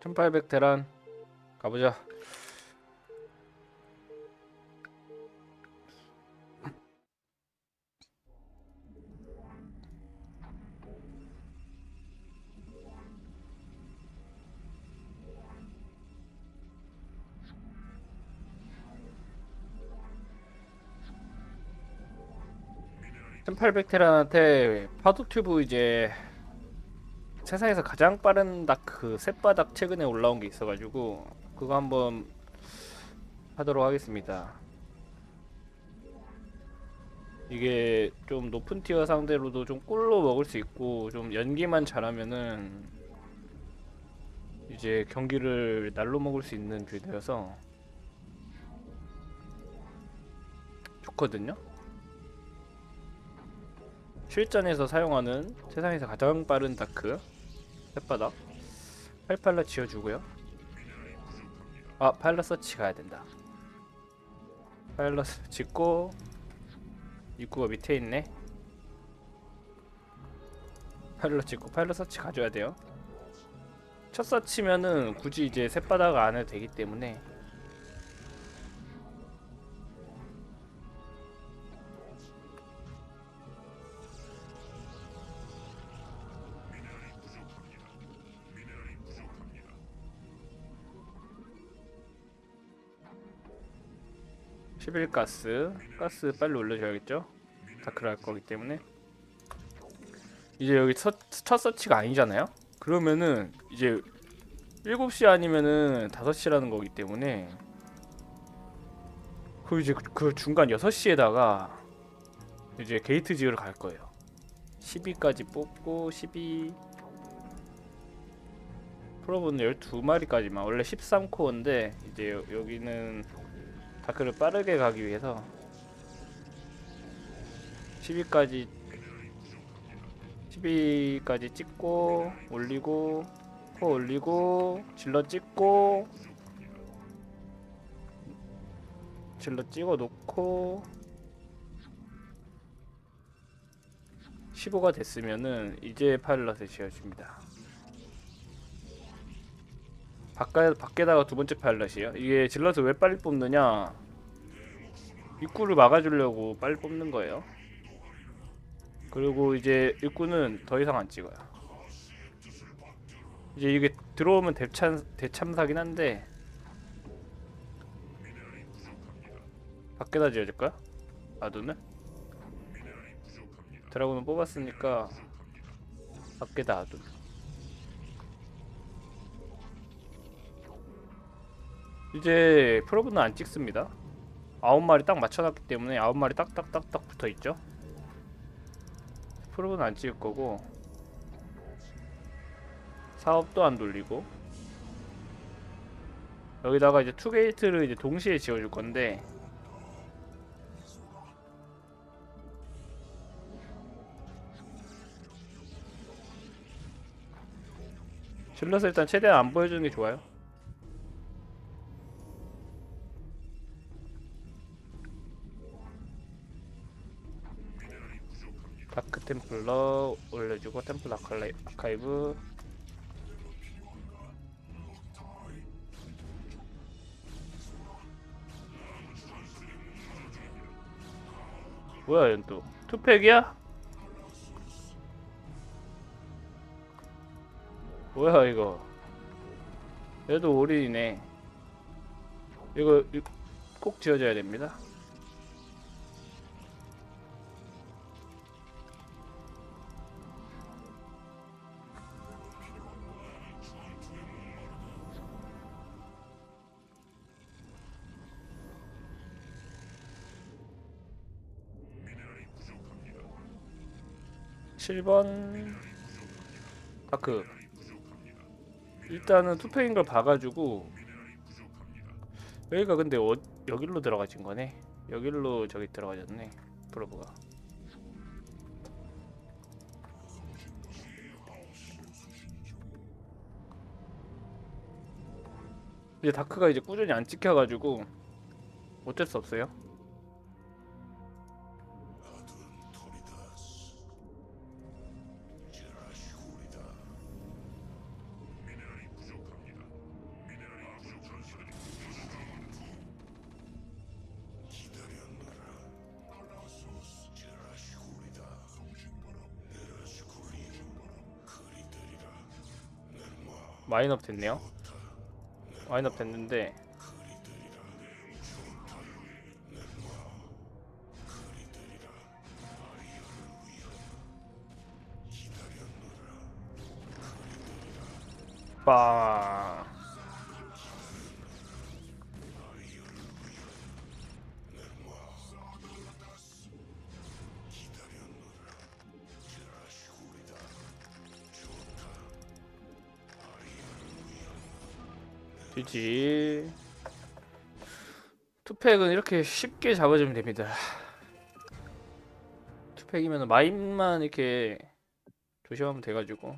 1800 대란 가보자. (1800) 테란한테 파도 튜브 이제 세상에서 가장 빠른 다크 셋바닥 최근에 올라온 게 있어가지고 그거 한번 하도록 하겠습니다. 이게 좀 높은 티어 상대로도 좀 꿀로 먹을 수 있고 좀 연기만 잘하면은 이제 경기를 날로 먹을 수 있는 빌드여서 좋거든요. 실전에서 사용하는 세상에서 가장 빠른 다크 햇바닥. 팔팔라 지어주고요. 아 파일럿 서치 가야 된다. 파일럿 짓고 입구가 밑에 있네. 파일럿 짓고 파일럿 서치 가져야 돼요. 첫 서치면은 굳이 이제 셋바닥 안 해도 되기 때문에 (11) 가스. 가스 빨리 올려줘야겠죠? 다크를 할 거기 때문에. 이제 여기 첫, 첫 서치가 아니잖아요? 그러면은 이제 7시 아니면은 5시라는 거기 때문에. 그 이제 그 중간 6시에다가 이제 게이트 지으러 갈 거예요. 12까지 뽑고 12 프로브는 12마리까지만. 원래 13코어인데 이제 여, 여기는 다크를 빠르게 가기 위해서 12까지 12까지 찍고 올리고 코 올리고 질러 찍고 질러 찍어 놓고 15가 됐으면은 이제 파일럿을 지어줍니다. 밖에, 밖에다가 두 번째 파일럿이에요. 이게 질럿을 왜 빨리 뽑느냐? 입구를 막아주려고 빨리 뽑는 거예요. 그리고 이제 입구는 더 이상 안 찍어요. 이제 이게 들어오면 대참 대참사긴 한데 밖에다 지어줄까요? 아두는 드라곤은 뽑았으니까 밖에다 아두. 이제 프로브는 안 찍습니다. 아홉 마리 딱 맞춰놨기 때문에 아홉 마리 딱딱딱딱 붙어 있죠. 프로브는 안 찍을 거고 사업도 안 돌리고 여기다가 이제 투 게이트를 이제 동시에 지어줄 건데 질러서 일단 최대한 안 보여주는 게 좋아요. 템플러 올려주고 템플 아칼라이, 아카이브. 뭐야 얘는 또. 투팩이야? 뭐야 이거. 얘도 올인이네. 이거 이- 꼭 지어줘야 됩니다 칠번. 다크 일단은 투팩인 걸 봐가지고. 여기가 근데 어, 여기로 들어가진 거네? 여기로 저기 들어가졌네 프로브가. 이제 다크가 이제 꾸준히 안 찍혀가지고 어쩔 수 없어요 마인업 됐네요. 마인업 됐는데 빠 GG 투팩은 이렇게 쉽게 잡아주면 됩니다. 투팩이면 마인만 이렇게 조심하면 돼가지고